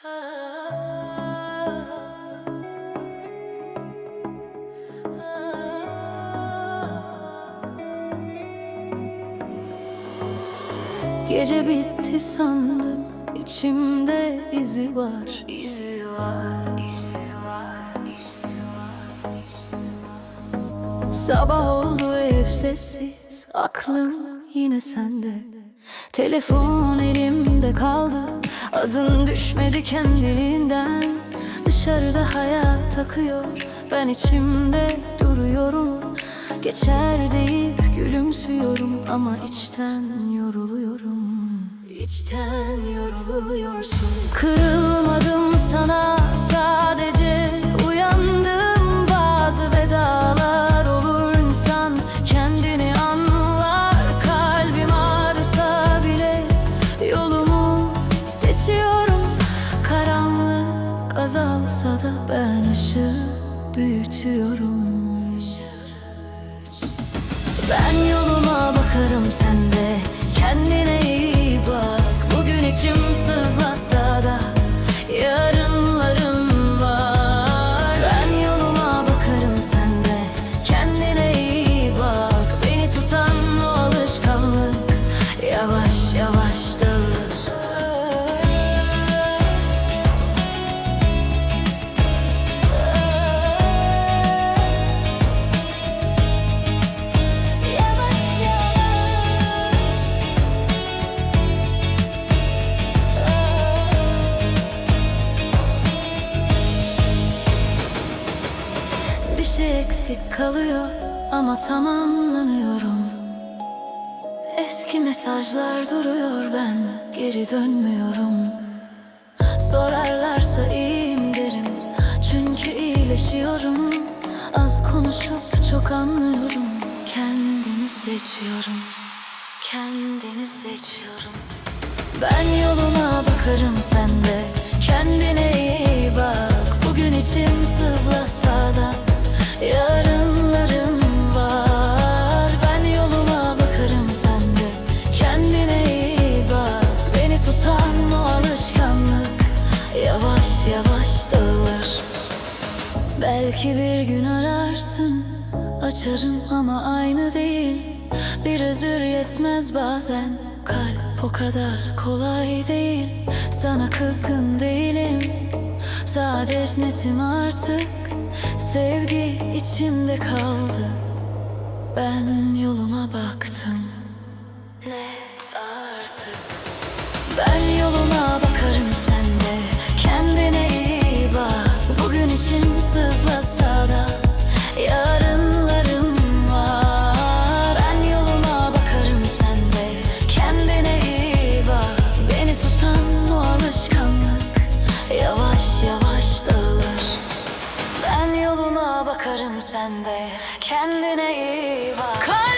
Gece bitti sandım içimde izi var. Sabah oldu ev sessiz Aklım yine sende. Telefon kaldı Adın düşmedi kendiliğinden. Dışarıda hayat akıyor. Ben içimde duruyorum. Geçer deyip gülümsüyorum. Ama içten yoruluyorum. İçten yoruluyorsun. Kırılmadım sana sadece seçiyorum Karanlık azalsa da ben ışığı büyütüyorum. Ben yoluma bakarım sen de Kendine eksik kalıyor ama tamamlanıyorum. Eski mesajlar duruyor ben geri dönmüyorum. Sorarlarsa iyiyim derim çünkü iyileşiyorum. Az konuşup çok anlıyorum Kendini seçiyorum Kendini seçiyorum. Ben yoluna bakarım sen de Kendine iyi bak. Bugün içim sızlasa da Yarınlarım Belki bir gün ararsın Açarım ama aynı değil. Bir özür yetmez bazen Kalp o kadar kolay değil. Sana kızgın değilim Sadece netim artık. Sevgi içimde kaldı Ben yoluma baktım Yavaş yavaş dağılır. Ben yoluma bakarım sen de. Kendine iyi bak. Kalbim